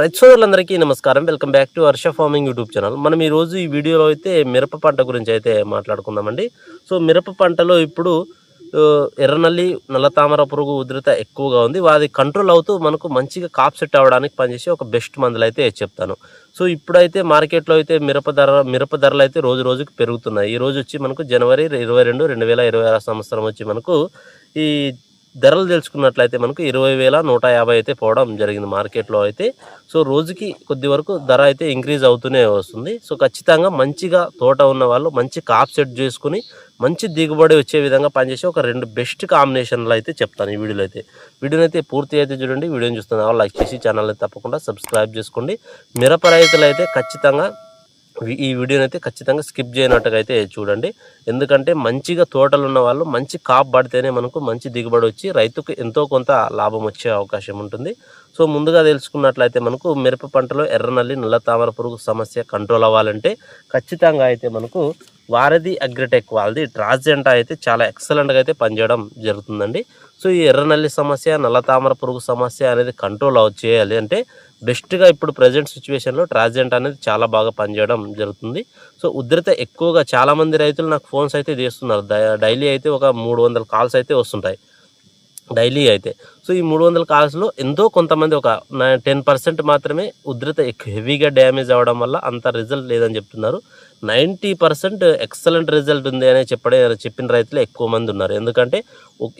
రైతు సోదరులందరికీ నమస్కారం. Welcome back to Harsha farming YouTube channel. మనం ఈ రోజు ఈ వీడియోలో అయితే మిరప పంట గురించి అయితే మాట్లాడుకుందామండి. సో మిరప పంటలో ఇప్పుడు ఎర్రనల్లి నల్ల తామర పురుగు ఉధృత ఎక్కువగా ఉంది. అది కంట్రోల్ అవుతూ మనకు మంచిగా కాప్ సెట్ అవ్వడానికి పనిచేసే ఒక బెస్ట్ మందులు అయితే చెప్తాను. సో ఇప్పుడైతే మార్కెట్లో అయితే మిరప ధర మిరప ధరలు అయితే రోజు రోజుకి పెరుగుతున్నాయి. ఈ రోజు వచ్చి మనకు జనవరి ఇరవై రెండు రెండు వేల ఇరవై ఆరు సంవత్సరం వచ్చి మనకు ఈ ధరలు తెలుసుకున్నట్లయితే మనకు ఇరవై వేల నూట యాభై అయితే పోవడం జరిగింది మార్కెట్లో అయితే. సో రోజుకి కొద్ది వరకు ధర అయితే ఇంక్రీజ్ అవుతూనే వస్తుంది. సో ఖచ్చితంగా మంచిగా తోట ఉన్న వాళ్ళు మంచి కాప్ సెట్ చేసుకుని మంచి దిగుబడి వచ్చే విధంగా పనిచేసే ఒక రెండు బెస్ట్ కాంబినేషన్లు అయితే చెప్తాను ఈ వీడియోలో అయితే. వీడియోని అయితే పూర్తి అయితే చూడండి. వీడియోని చూస్తున్న వాళ్ళు లైక్ చేసి ఛానల్ అయితే తప్పకుండా సబ్స్క్రైబ్ చేసుకోండి. మిరప రైతులు అయితే ఖచ్చితంగా ఈ వీడియోని అయితే ఖచ్చితంగా స్కిప్ చేయనట్టుగా అయితే చూడండి. ఎందుకంటే మంచిగా తోటలు ఉన్న వాళ్ళు మంచి కాప్ పడితేనే మనకు మంచి దిగుబడి వచ్చి రైతుకు ఎంతో కొంత లాభం వచ్చే అవకాశం ఉంటుంది. సో ముందుగా తెలుసుకున్నట్లయితే మనకు మిరప పంటలో ఎర్రనల్లి నల్ల తామర పురుగు సమస్య కంట్రోల్ అవ్వాలంటే ఖచ్చితంగా అయితే మనకు వారధి అగ్రిటెక్ వాళ్ళది ట్రాన్జెంటా అయితే చాలా ఎక్సలెంట్గా అయితే పనిచేయడం జరుగుతుందండి. సో ఈ ఎర్రనల్లి సమస్య నల్ల తామర పురుగు సమస్య అనేది కంట్రోల్ అవ చేయాలి. అంటే బెస్ట్గా ఇప్పుడు ప్రజెంట్ సిచ్యువేషన్లో ట్రాజెంట్ అనేది చాలా బాగా పనిచేయడం జరుగుతుంది. సో ఉధృత ఎక్కువగా చాలామంది రైతులు నాకు ఫోన్స్ అయితే చేస్తున్నారు. డైలీ అయితే ఒక మూడు వందల కాల్స్ అయితే వస్తుంటాయి. డైలీ అయితే. సో ఈ మూడు వందల కాల్స్లో ఎంతో కొంతమంది ఒక టెన్ పర్సెంట్ మాత్రమే ఉధృత హెవీగా డ్యామేజ్ అవ్వడం వల్ల అంత రిజల్ట్ లేదని చెప్తున్నారు. నైంటీ పర్సెంట్ ఎక్సలెంట్ రిజల్ట్ ఉంది అని చెప్పడే చెప్పిన రైతులు ఎక్కువ మంది ఉన్నారు. ఎందుకంటే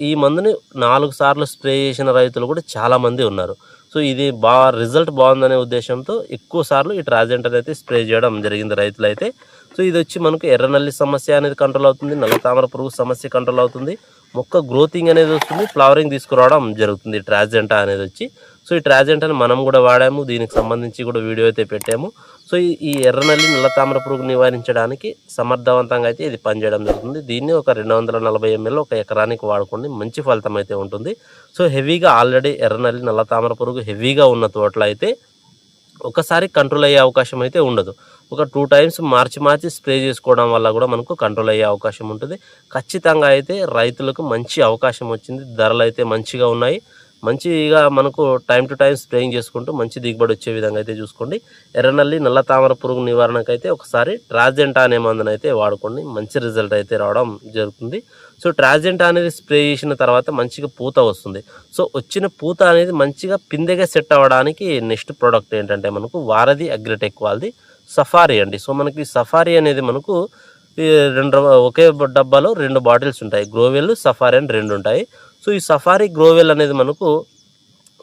ఈ మందుని నాలుగు సార్లు స్ప్రే చేసిన రైతులు కూడా చాలామంది ఉన్నారు. సో ఇది బాగా రిజల్ట్ బాగుందనే ఉద్దేశంతో ఎక్కువ సార్లు ఈ ట్రాజెంటర్ అయితే స్ప్రే చేయడం జరిగింది రైతులు అయితే సో ఇది వచ్చి మనకు ఎర్రనల్లి సమస్య అనేది కంట్రోల్ అవుతుంది నల్ల తామర పురుగు సమస్య కంట్రోల్ అవుతుంది మొక్క గ్రోతింగ్ అనేది వస్తుంది ఫ్లవరింగ్ తీసుకురావడం జరుగుతుంది ట్రాజెంటా అనేది వచ్చి. సో ఈ ట్రాజెంటాని మనం కూడా వాడాము దీనికి సంబంధించి కూడా వీడియో అయితే పెట్టాము. సో ఈ ఈ ఎర్రనల్లి నల్ల తామర పురుగు నివారించడానికి సమర్థవంతంగా అయితే ఇది పనిచేయడం జరుగుతుంది. దీన్ని ఒక రెండు వందల నలభై ఎంఎల్ ఒక ఎకరానికి వాడుకోండి మంచి ఫలితం అయితే ఉంటుంది. సో హెవీగా ఆల్రెడీ ఎర్రనల్లి నల్ల తామర పురుగు హెవీగా ఉన్న తోటలో అయితే ఒకసారి కంట్రోల్ అయ్యే అవకాశం అయితే ఉండదు. ఒక టూ టైమ్స్ మార్చి మార్చి స్ప్రే చేసుకోవడం వల్ల కూడా మనకు కంట్రోల్ అయ్యే అవకాశం ఉంటుంది. ఖచ్చితంగా అయితే రైతులకు మంచి అవకాశం వచ్చింది ధరలు అయితే మంచిగా ఉన్నాయి. మంచిగా మనకు టైం టు టైం స్ప్రేయింగ్ చేసుకుంటూ మంచి దిగుబడి వచ్చే విధంగా అయితే చూసుకోండి. ఎర్రనల్లి నల్ల తామర పురుగు నివారణకు అయితే ఒకసారి ట్రాజెంటా అనే మందును అయితే వాడుకోండి. మంచి రిజల్ట్ అయితే రావడం జరుగుతుంది. సో ట్రాజెంటా అనేది స్ప్రే చేసిన తర్వాత మంచిగా పూత వస్తుంది. సో వచ్చిన పూత అనేది మంచిగా పిందెగా సెట్ అవ్వడానికి నెక్స్ట్ ప్రోడక్ట్ ఏంటంటే మనకు వారధి అగ్రిటెక్ వాళ్ళది సఫారీ అండి. సో మనకి సఫారీ అనేది మనకు ఈ రెండు ఒకే డబ్బాలో రెండు బాటిల్స్ ఉంటాయి. గ్రోవెల్ సఫారీ అని రెండు ఉంటాయి. సో ఈ సఫారీ గ్రోవెల్ అనేది మనకు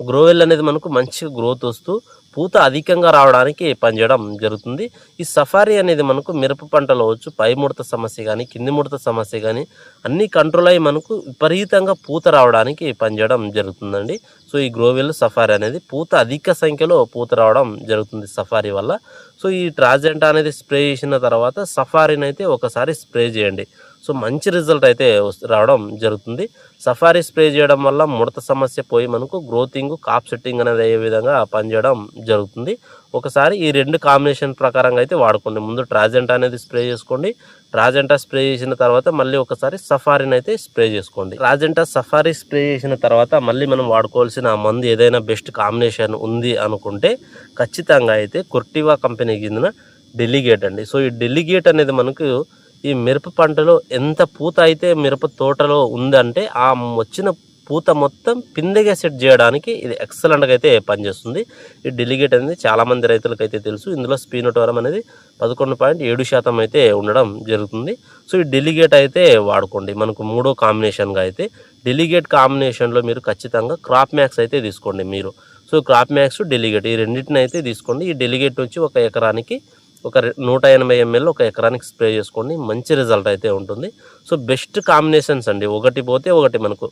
గ్రోవెల్ అనేది మనకు మంచిగా గ్రోత్ వస్తూ పూత అధికంగా రావడానికి పనిచేయడం జరుగుతుంది. ఈ సఫారీ అనేది మనకు మిరప పంటలో వచ్చు పై ముడత సమస్య కానీ కింది ముడత సమస్య కానీ అన్నీ కంట్రోల్ అయ్యి మనకు విపరీతంగా పూత రావడానికి పనిచేయడం జరుగుతుందండి. సో ఈ గ్రోవెల్ సఫారీ అనేది పూత అధిక సంఖ్యలో పూత రావడం జరుగుతుంది సఫారీ వల్ల. సో ఈ ట్రాజెంటా అనేది స్ప్రే చేసిన తర్వాత సఫారీని అయితే ఒకసారి స్ప్రే చేయండి. సో మంచి రిజల్ట్ అయితే రావడం జరుగుతుంది. సఫారీ స్ప్రే చేయడం వల్ల ముడత సమస్య పోయి మనకు గ్రోతింగ్ కాప్ సెట్టింగ్ అనేది అయ్యే విధంగా పనిచేయడం జరుగుతుంది. ఒకసారి ఈ రెండు కాంబినేషన్ ప్రకారంగా అయితే వాడుకోండి. ముందు ట్రాజెంటా అనేది స్ప్రే చేసుకోండి. ట్రాజెంటా స్ప్రే చేసిన తర్వాత మళ్ళీ ఒకసారి సఫారీని అయితే స్ప్రే చేసుకోండి. ట్రాజెంటా సఫారీ స్ప్రే చేసిన తర్వాత మళ్ళీ మనం వాడుకోవాల్సిన మందు ఏదైనా బెస్ట్ కాంబినేషన్ ఉంది అనుకుంటే ఖచ్చితంగా అయితే కుర్టివా కంపెనీకి చెందిన డెలిగేట్ అండి. సో ఈ డెలిగేట్ అనేది మనకు ఈ మిరప పంటలో ఎంత పూత అయితే మిరప తోటలో ఉందంటే ఆ వచ్చిన పూత మొత్తం పిందెగా సెట్ చేయడానికి ఇది ఎక్సలెంట్గా అయితే పనిచేస్తుంది. ఈ డెలిగేట్ అనేది చాలామంది రైతులకు అయితే తెలుసు. ఇందులో స్పీనోటోరం అనేది పదకొండు పాయింట్ ఏడు శాతం అయితే ఉండడం జరుగుతుంది. సో ఈ డెలిగేట్ అయితే వాడుకోండి. మనకు మూడో కాంబినేషన్గా అయితే డెలిగేట్ కాంబినేషన్లో మీరు ఖచ్చితంగా క్రాప్ మ్యాక్స్ అయితే తీసుకోండి మీరు. సో క్రాప్ మ్యాక్స్ డెలిగేట్ ఈ రెండింటిని అయితే తీసుకోండి. ఈ డెలిగేట్ వచ్చి ఒక ఎకరానికి ఒక నూట ఎనభై ఎంఎల్ ఒక ఎకరానికి స్ప్రే చేసుకోండి మంచి రిజల్ట్ అయితే ఉంటుంది. సో బెస్ట్ కాంబినేషన్స్ అండి. ఒకటి పోతే ఒకటి మనకు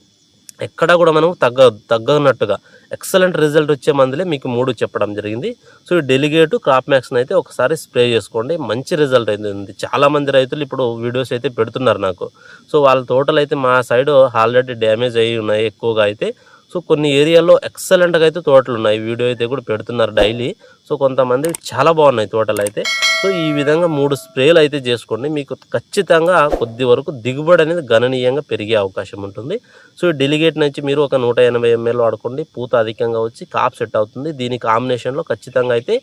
ఎక్కడ కూడా మనం తగ్గ తగ్గనట్టుగా ఎక్సలెంట్ రిజల్ట్ వచ్చే మందులే మీకు మూడు చెప్పడం జరిగింది. సో ఈ డెలిగేట్ క్రాప్ మ్యాక్స్ని అయితే ఒకసారి స్ప్రే చేసుకోండి. మంచి రిజల్ట్ అయితే ఉంది. చాలామంది రైతులు ఇప్పుడు వీడియోస్ అయితే పెడుతున్నారు నాకు. సో వాళ్ళ తోటలు అయితే మా సైడ్ ఆల్రెడీ డ్యామేజ్ అయ్యి ఉన్నాయి ఎక్కువగా అయితే. సో కొన్ని ఏరియాల్లో ఎక్సలెంట్గా అయితే తోటలు ఉన్నాయి. వీడియో అయితే కూడా పెడుతున్నారు డైలీ. సో కొంతమంది చాలా బాగున్నాయి తోటలు అయితే. సో ఈ విధంగా మూడు స్ప్రేలు అయితే చేసుకోండి. మీకు ఖచ్చితంగా కొద్ది వరకు దిగుబడి అనేది గణనీయంగా పెరిగే అవకాశం ఉంటుంది. సో ఈ డెలిగేట్ నుంచి మీరు ఒక నూట ఎనభై ఎంఎల్ వాడుకోండి. పూత అధికంగా వచ్చి కాప్ సెట్ అవుతుంది. దీని కాంబినేషన్లో ఖచ్చితంగా అయితే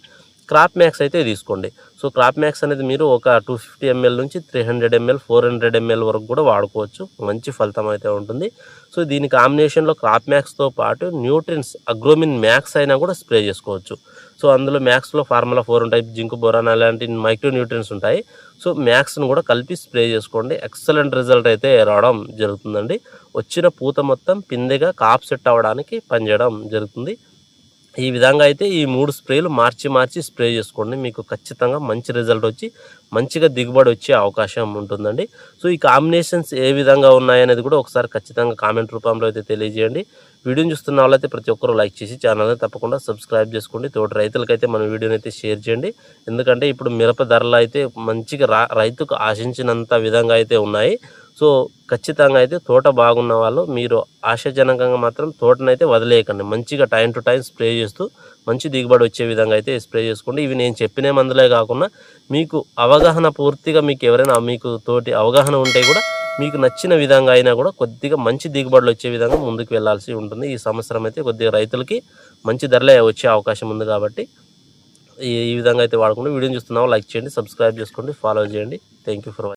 క్రాప్ మ్యాక్స్ అయితే తీసుకోండి. సో క్రాప్ మ్యాక్స్ అనేది మీరు ఒక టూ ఫిఫ్టీ ఎంఎల్ నుంచి three hundred ML four hundred ML వరకు కూడా వాడుకోవచ్చు. మంచి ఫలితం అయితే ఉంటుంది. సో దీని కాంబినేషన్లో క్రాప్ మ్యాక్స్తో పాటు న్యూట్రిన్స్ అగ్రోమిన్ మ్యాక్స్ అయినా కూడా స్ప్రే చేసుకోవచ్చు. సో అందులో మ్యాక్స్లో ఫార్ములా ఫోర్ ఉంటాయి. జింక్ బొరాన్ అలాంటి మైక్రో న్యూట్రియన్స్ ఉంటాయి. సో మ్యాక్స్ను కూడా కలిపి స్ప్రే చేసుకోండి. ఎక్సలెంట్ రిజల్ట్ అయితే రావడం జరుగుతుందండి. వచ్చిన పూత మొత్తం పిందెగా కాప్ సెట్ అవ్వడానికి పనిచేయడం జరుగుతుంది. ఈ విధంగా అయితే ఈ మూడు స్ప్రేలు మార్చి మార్చి స్ప్రే చేసుకోండి. మీకు ఖచ్చితంగా మంచి రిజల్ట్ వచ్చి మంచిగా దిగుబడి వచ్చే అవకాశం ఉంటుందండి. సో ఈ కాంబినేషన్స్ ఏ విధంగా ఉన్నాయనేది కూడా ఒకసారి ఖచ్చితంగా కామెంట్ రూపంలో అయితే తెలియజేయండి. వీడియోని చూస్తున్న వాళ్ళైతే ప్రతి ఒక్కరూ లైక్ చేసి ఛానల్ని తప్పకుండా సబ్స్క్రైబ్ చేసుకోండి. తోటి రైతులకైతే మన వీడియోని అయితే షేర్ చేయండి. ఎందుకంటే ఇప్పుడు మిరప ధరలు అయితే మంచిగా రా రైతుకు ఆశించినంత విధంగా అయితే ఉన్నాయి. సో ఖచ్చితంగా అయితే తోట బాగున్న వాళ్ళు మీరు ఆశాజనకంగా మాత్రం తోటనైతే వదిలేయకండి. మంచిగా టైం టు టైం స్ప్రే చేస్తూ మంచి దిగుబడి వచ్చే విధంగా అయితే స్ప్రే చేసుకోండి. ఇవి నేను చెప్పిన మందులే కాకుండా మీకు అవగాహన పూర్తిగా మీకు ఎవరైనా మీకు తోటి అవగాహన ఉంటే కూడా మీకు నచ్చిన విధంగా అయినా కూడా కొద్దిగా మంచి దిగుబడులు వచ్చే విధంగా ముందుకు వెళ్ళాల్సి ఉంటుంది. ఈ సంవత్సరం అయితే కొద్దిగా రైతులకి మంచి ధరలే వచ్చే అవకాశం ఉంది కాబట్టి ఈ విధంగా అయితే వాడుకుంటూ వీడియోని చూస్తున్నాము లైక్ చేయండి సబ్స్క్రైబ్ చేసుకోండి ఫాలో చేయండి. Thank you for